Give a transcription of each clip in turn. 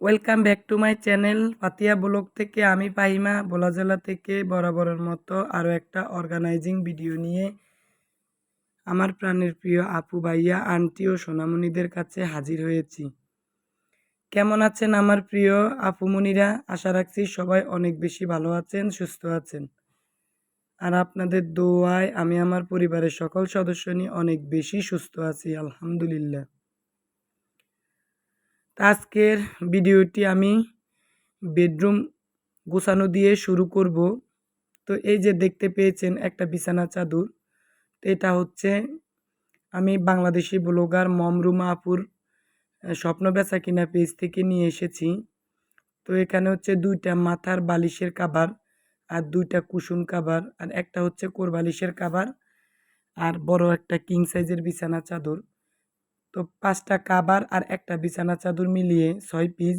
Welcome back to my channel Patiya vlog থেকে আমি পাহিমা বোলা জেলা থেকে বরাবরের মতো আরও একটা অর্গানাইজিং ভিডিও নিয়ে। আমার প্রাণের প্রিয় আপু, ভাইয়া আন্টি ও সোনামণিদের কাছে হাজির হয়েছি। কেমন আছেন আমার প্রিয় আপুমণিরা? আশা রাখছি সবাই অনেক বেশি ভালো আছেন, সুস্থ আছেন। আর আপনাদের দোয়ায় আমি আমার পরিবারের সকল সদস্য নিয়ে অনেক বেশি সুস্থ আছি, আলহামদুলিল্লাহ। আজকের ভিডিওটি আমি বেডরুম গোছানো দিয়ে শুরু করব। তো এই যে দেখতে পেয়েছেন একটা বিছানা চাদর, তো এটা হচ্ছে আমি বাংলাদেশি ব্লগার মমরুমা আপুর স্বপ্ন বেচা কিনা পেজ থেকে নিয়ে এসেছি। তো এখানে হচ্ছে দুইটা মাথার বালিশের কাবার আর দুইটা কুসুম কাবার, আর একটা হচ্ছে কোরবালিশের কাবার আর বড় একটা কিং সাইজের বিছানা চাদর। তো পাঁচটা কাবার আর একটা বিছানা চাদর মিলিয়ে ছয় পিস।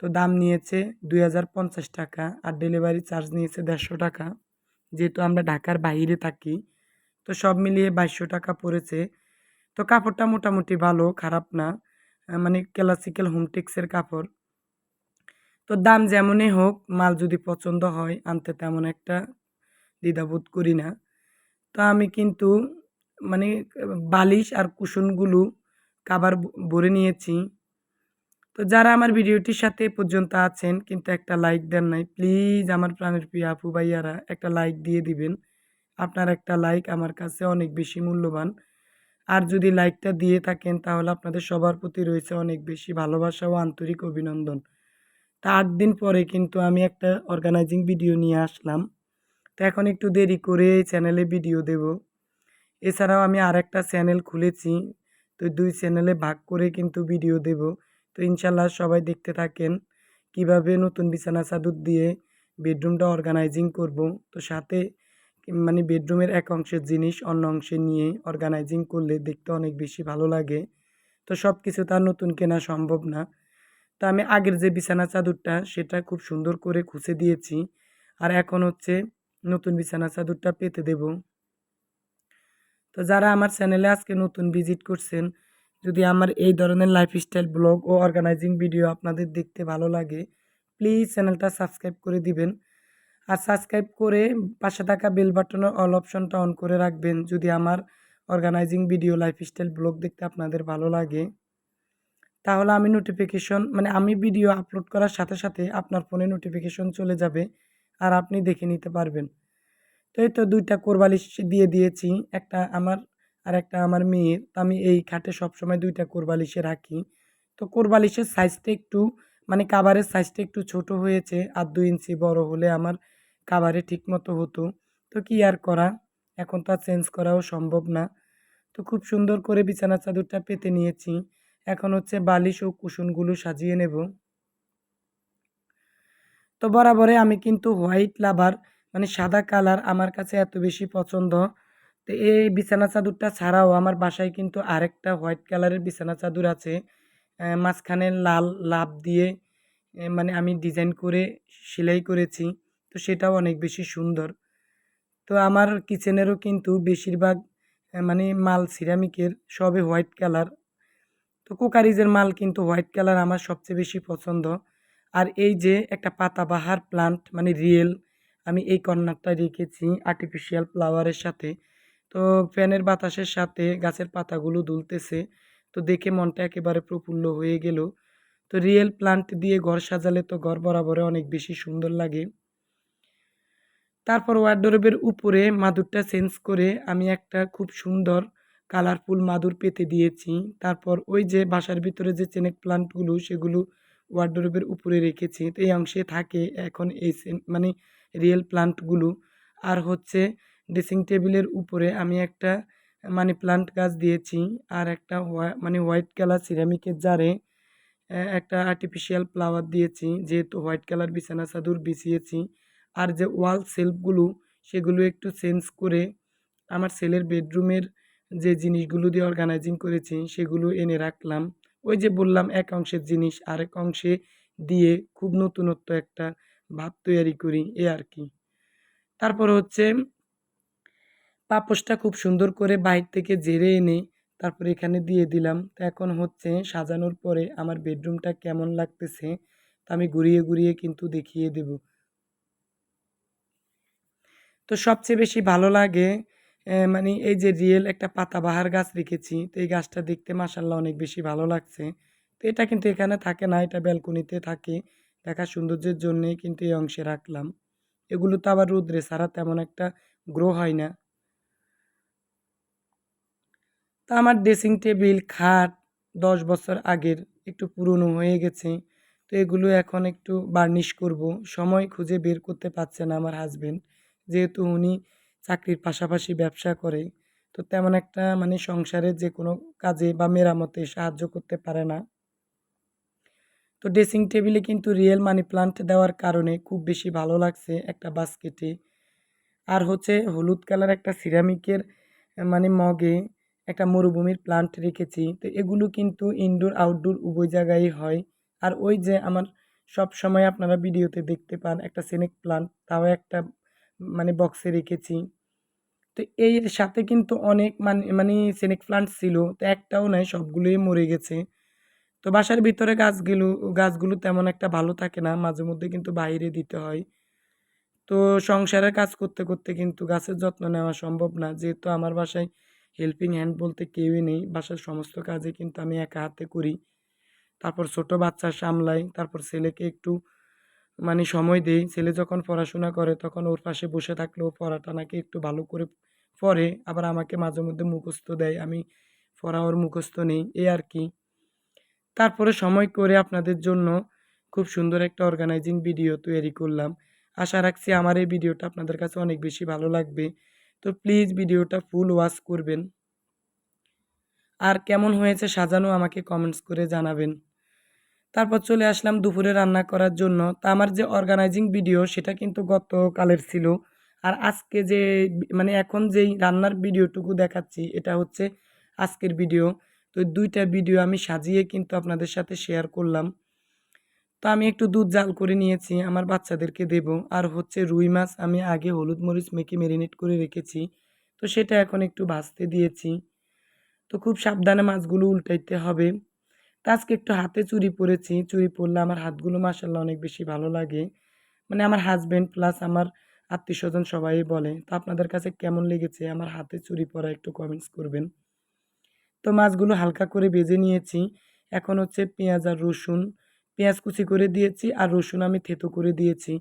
তো দাম নিয়েছে দুই হাজার পঞ্চাশ টাকা আর ডেলিভারি চার্জ নিয়েছে দেড়শো টাকা। যেহেতু আমরা ঢাকার বাইরে থাকি, তো সব মিলিয়ে বাইশশো টাকা পড়েছে। তো কাপড়টা মোটামুটি ভালো, খারাপ না মানে ক্লাসিক্যাল হোমটেক্সের কাপড়। তো দাম যেমনই হোক, মাল যদি পছন্দ হয়, আনতে তেমন একটা দ্বিধাবোধ করি না। তো আমি কিন্তু মানে বালিশ আর কুশনগুলো কাবার ভরে নিয়েছি। তো যারা আমার ভিডিওটির সাথে পর্যন্ত আছেন, কিন্তু একটা লাইক দেন নাই, প্লিজ আমার প্রাণের প্রিয় আপু ভাইয়ারা একটা লাইক দিয়ে দিবেন। আপনার একটা লাইক আমার কাছে অনেক বেশি মূল্যবান। আর যদি লাইকটা দিয়ে থাকেন, তাহলে আপনাদের সবার প্রতি রয়েছে অনেক বেশি ভালোবাসা ও আন্তরিক অভিনন্দন। তা আট দিন পরে কিন্তু আমি একটা অর্গানাইজিং ভিডিও নিয়ে আসলাম। তো এখন একটু দেরি করে চ্যানেলে ভিডিও দেব। এছাড়াও আমি আরেকটা চ্যানেল খুলেছি। তো দুই চ্যানেলে ভাগ করে কিন্তু ভিডিও দেব। তো ইনশাল্লাহ সবাই দেখতে থাকেন কীভাবে নতুন বিছানা চাদর দিয়ে বেডরুমটা অর্গানাইজিং করব। তো সাথে মানে বেডরুমের এক অংশের জিনিস অন্য অংশে নিয়ে অর্গানাইজিং করলে দেখতে অনেক বেশি ভালো লাগে। তো সব কিছু তার নতুন কেনা সম্ভব না। তো আমি আগের যে বিছানা চাদরটা সেটা খুব সুন্দর করে খুঁজে দিয়েছি। আর এখন হচ্ছে নতুন বিছানা চাদরটা পেতে দেব। তো যারা আমার চ্যানেলে আজকে নতুন ভিজিট করছেন, যদি আমার এই ধরনের লাইফস্টাইল ব্লগ ও অর্গানাইজিং ভিডিও আপনাদের দেখতে ভালো লাগে প্লিজ চ্যানেলটা সাবস্ক্রাইব করে দিবেন। আর সাবস্ক্রাইব করে পাশে থাকা বেল বাটনের অল অপশনটা অন করে রাখবেন, যদি আমার অর্গানাইজিং ভিডিও লাইফস্টাইল ব্লগ দেখতে আপনাদের ভালো লাগে। তাহলে আমি নোটিফিকেশন মানে আমি ভিডিও আপলোড করার সাথে সাথে আপনার ফোনে নোটিফিকেশন চলে যাবে, আর আপনি দেখে নিতে পারবেন। তো এই তো দুইটা কোরবালিশ দিয়ে দিয়েছি। একটা আমার, আর একটা আমার মেয়ের। তো আমি এই খাটে সবসময় দুইটা কোরবালিশে রাখি। তো কোরবালিশের সাইজটা একটু মানে কাবারের সাইজটা একটু ছোট হয়েছে, আর দুই ইঞ্চি বড় হলে আমার কাবারে ঠিক মতো হতো। তো কি আর করা? এখন তো আর চেঞ্জ করাও সম্ভব না। তো খুব সুন্দর করে বিছানা চাদরটা পেতে নিয়েছি। এখন হচ্ছে বালিশ ও কুশনগুলো সাজিয়ে নেব। তো বরাবরে আমি কিন্তু হোয়াইট লাভার মানে সাদা কালার আমার কাছে এত বেশি পছন্দ। তো এই বিছানা চাদরটা ছাড়াও আমার বাসায় কিন্তু আরেকটা হোয়াইট কালারের বিছানা চাদর আছে। মাঝখানে লাল লাভ দিয়ে মানে আমি ডিজাইন করে সেলাই করেছি। তো সেটাও অনেক বেশি সুন্দর। তো আমার কিচেনেরও কিন্তু বেশিরভাগ মানে মাল সিরামিকের সবে হোয়াইট কালার। তো কুকারিজের মাল কিন্তু হোয়াইট কালার আমার সবচেয়ে বেশি পছন্দ। আর এই যে একটা পাতাবাহার প্লান্ট মানে রিয়েল আমি এই কর্নারটা রেখেছি আর্টিফিশিয়াল ফ্লাওয়ারের সাথে। তো ফ্যানের বাতাসের সাথে গাছের পাতাগুলো দুলতেছে। তো দেখে মনটা একেবারে প্রফুল্ল হয়ে গেল। তো রিয়েল প্লান্ট দিয়ে ঘর সাজালে তো ঘর বরাবরে অনেক বেশি সুন্দর লাগে। তারপর ওয়ার্ডরোবের উপরে মাদুরটা চেঞ্জ করে আমি একটা খুব সুন্দর কালারফুল মাদুর পেতে দিয়েছি। তারপর ওই যে বাসার ভিতরে যে চেনেক প্লান্টগুলো সেগুলো ওয়ার্ডরোবের উপরে রেখেছি। তো এই অংশে থাকে এখন এই মানে রিয়েল প্লান্টগুলো আর হচ্ছে ড্রেসিং টেবিলের উপরে আমি একটা মানি প্লান্ট গাছ দিয়েছি আর একটা মানে হোয়াইট কালার সিরামিকের জারে একটা আর্টিফিশিয়াল ফ্লাওয়ার দিয়েছি। যেহেতু হোয়াইট কালার বিছানা চাদর বিছিয়েছি। আর যে ওয়াল সেলফগুলো সেগুলো একটু চেঞ্জ করে আমার ছেলের বেডরুমের যে জিনিসগুলো দিয়ে অর্গানাইজিং করেছি, সেগুলো এনে রাখলাম। ওই যে বললাম, এক অংশের জিনিস আরেক অংশে দিয়ে খুব নতুনত্ব একটা ভাব তৈরি করি, এ আর কি। তারপর হচ্ছে পাপোশটা খুব সুন্দর করে বাইর থেকে জেরে এনে তারপরে এখানে দিয়ে দিলাম। তো এখন হচ্ছে সাজানোর পরে আমার বেডরুমটা কেমন লাগতেছে তা আমি ঘুরিয়ে ঘুরিয়ে কিন্তু দেখিয়ে দেব। তো সবচেয়ে বেশি ভালো লাগে মানে এই যে রিয়েল একটা পাতাবাহার গাছ রেখেছি, তো এই গাছটা দেখতে মাসাল্লাহ অনেক বেশি ভালো লাগছে। তো এটা কিন্তু এখানে থাকে না, এটা ব্যালকনিতে থাকে। দেখা সৌন্দর্যের জন্যেই কিন্তু এই অংশে রাখলাম। এগুলো তো আবার রোদ্রে ছাড়া তেমন একটা গ্রো হয় না। তা আমার ড্রেসিং টেবিল, খাট দশ বছর আগের, একটু পুরনো হয়ে গেছে। তো এগুলো এখন একটু বার্নিশ করব। সময় খুঁজে বের করতে পারছে না আমার হাজবেন্ড। যেহেতু উনি চাকরির পাশাপাশি ব্যবসা করে, তো তেমন একটা মানে সংসারের যে কোনো কাজে বা মেরামতে সাহায্য করতে পারে না। তো ড্রেসিং টেবিলে কিন্তু রিয়েল মানি প্লান্ট দেওয়ার কারণে খুব বেশি ভালো লাগছে একটা বাস্কেটে। আর হচ্ছে হলুদ কালার একটা সিরামিকের মানে মগে একটা মরুভূমির প্লান্ট রেখেছি। তো এগুলো কিন্তু ইনডোর, আউটডোর উভয় জায়গায় হয়। আর ওই যে আমার সব সময় আপনারা ভিডিওতে দেখতে পান একটা সেনেক প্লান্ট, তাও একটা মানে বক্সে রেখেছি। তো এর সাথে কিন্তু অনেক মানে মানে সেনেক প্লান্ট ছিল, তো একটাও নাই সবগুলোই মরে গেছে। তো বাসার ভিতরে গাছগুলো গাছগুলো তেমন একটা ভালো থাকে না, মাঝে মধ্যে কিন্তু বাইরে দিতে হয়। তো সংসারের কাজ করতে করতে কিন্তু গাছের যত্ন নেওয়া সম্ভব না। যেহেতু আমার বাসায় হেল্পিং হ্যান্ড বলতে কেউই নেই, বাসার সমস্ত কাজে কিন্তু আমি একা হাতে করি। তারপর ছোট বাচ্চা সামলাই, তারপর ছেলেকে একটু মানে সময় দেই। ছেলে যখন পড়াশোনা করে তখন ওর পাশে বসে থাকলেও পড়াটা নাকি একটু ভালো করে পড়ে, আবার আমাকে মাঝে মধ্যে মুখস্থ দেয়। আমি পড়া ওর মুখস্থ নেই এই আর কি। তারপরে সময় করে আপনাদের জন্য খুব সুন্দর একটা অর্গানাইজিং ভিডিও তৈরি করলাম। আশা রাখছি আমার এই ভিডিওটা আপনাদের কাছে অনেক বেশি ভালো লাগবে। তো প্লিজ ভিডিওটা ফুল ওয়াচ করবেন। আর কেমন হয়েছে সাজানো আমাকে কমেন্টস করে জানাবেন। তারপর চলে আসলাম দুপুরে রান্না করার জন্য। তা আমার যে অর্গানাইজিং ভিডিও সেটা কিন্তু গতকালের ছিল। আর আজকে যে মানে এখন যেই রান্নার ভিডিওটুকু দেখাচ্ছি, এটা হচ্ছে আজকের ভিডিও তো দুইটা ভিডিও আমি সাজিয়ে কিন্তু আপনাদের সাথে শেয়ার করলাম। তো আমি একটু দুধ জাল করে নিয়েছি, আমার বাচ্চাদেরকে দেব। আর হচ্ছে রুই মাছ আমি আগে হলুদ মরিচ মেখে ম্যারিনেট করে রেখেছি। তো সেটা এখন একটু ভাজতে দিয়েছি। তো খুব সাবধানে মাছগুলো উল্টাইতে হবে। তা আজকে একটু হাতে চুরি পরেছি চুরি পরলে আমার হাতগুলো মাসাল্লাহ অনেক বেশি ভালো লাগে। মানে আমার হাজব্যান্ড প্লাস আমার আত্মীয় স্বজন সবাই বলে। তো আপনাদের কাছে কেমন লেগেছে আমার হাতে চুরি পরা একটু কমেন্টস করবেন। তো মাছগুলো হালকা করে ভেজে নিয়েছি। এখন হচ্ছে পেঁয়াজ আর রসুন। পেঁয়াজ কুচি করে দিয়েছি আর রসুন আমি থেতো করে দিয়েছি।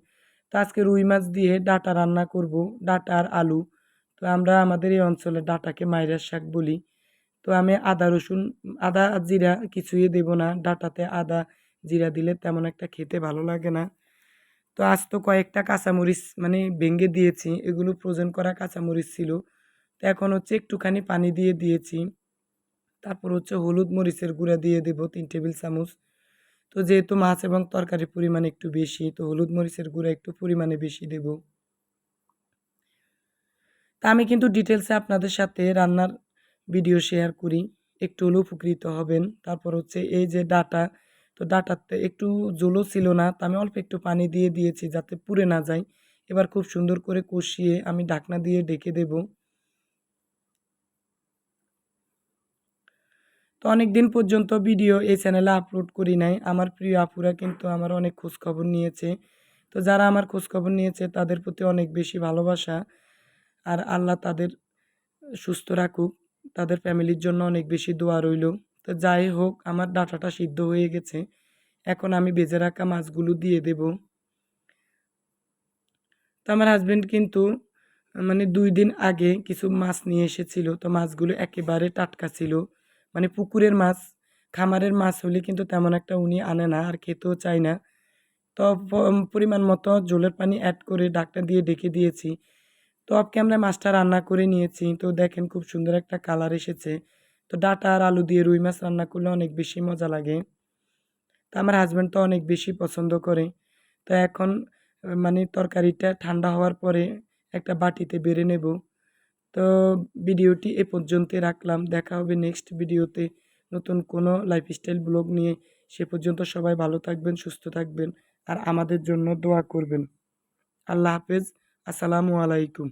তো আজকে রুই মাছ দিয়ে ডাটা রান্না করব, ডাটা আর আলু। তো আমরা আমাদের এই অঞ্চলে ডাটাকে মাইরার শাক বলি। তো আমি আদা, রসুন, আদা জিরা কিছুই দেব না। ডাটাতে আদা, জিরা দিলে তেমন একটা খেতে ভালো লাগে না। তো আজ তো কয়েকটা কাঁচামরিচ মানে ভেঙে দিয়েছি। এগুলো ফ্রোজেন করা কাঁচামরিচ ছিল। তো এখন হচ্ছে একটুখানি পানি দিয়ে দিয়েছি। তারপর হচ্ছে হলুদ মরিচের গুঁড়া দিয়ে দেবো তিন টেবিল চামচ। তো যেহেতু মাছ এবং তরকারির পরিমাণ একটু বেশি, তো হলুদ মরিচের গুঁড়া একটু পরিমাণে বেশি দেব। তা আমি কিন্তু ডিটেলসে আপনাদের সাথে রান্নার ভিডিও শেয়ার করি, একটু হলেও উপকৃত হবেন। তারপর হচ্ছে এই যে ডাটা, তো ডাটাতে একটু জলও ছিল না, তা আমি অল্প একটু পানি দিয়ে দিয়েছি যাতে পুড়ে না যায়। এবার খুব সুন্দর করে কষিয়ে আমি ঢাকনা দিয়ে ডেকে দেব। তো অনেক দিন পর্যন্ত ভিডিও এই চ্যানেলে আপলোড করি নাই। আমার প্রিয় আপুরা কিন্তু আমার অনেক খোঁজখবর নিয়েছে। তো যারা আমার খোঁজখবর নিয়েছে, তাদের প্রতি অনেক বেশি ভালোবাসা। আর আল্লাহ তাদের সুস্থ রাখুক। তাদের ফ্যামিলির জন্য অনেক বেশি দোয়া রইল। তো যাই হোক, আমার ডাটাটা সিদ্ধ হয়ে গেছে। এখন আমি বেজে রাখা মাছগুলো দিয়ে দেব। তো আমার হাজব্যান্ড কিন্তু মানে দুই দিন আগে কিছু মাছ নিয়ে এসেছিল। তো মাছগুলো একেবারে টাটকা ছিল। মানে পুকুরের মাছ, খামারের মাছ হলে কিন্তু তেমন একটা উনি আনে না আর খেতেও চায় না। তো পরিমাণ মতো জলের পানি অ্যাড করে ডাকটা দিয়ে ডেকে দিয়েছি। তো অফ ক্যামেরায় মাছটা রান্না করে নিয়েছি। তো দেখেন খুব সুন্দর একটা কালার এসেছে। তো ডাটা আর আলু দিয়ে রুই মাছ রান্না করলে অনেক বেশি মজা লাগে। তো আমার হাজব্যান্ড তো অনেক বেশি পছন্দ করে। তো এখন মানে তরকারিটা ঠান্ডা হওয়ার পরে একটা বাটিতে বেড়ে নেব। তো ভিডিওটি এ পর্যন্ত রাখলাম। দেখা হবে নেক্সট ভিডিওতে নতুন কোনো লাইফস্টাইল ব্লগ নিয়ে। সে পর্যন্ত সবাই ভালো থাকবেন, সুস্থ থাকবেন আর আমাদের জন্য দোয়া করবেন। আল্লাহ হাফেজ। আসসালামু আলাইকুম।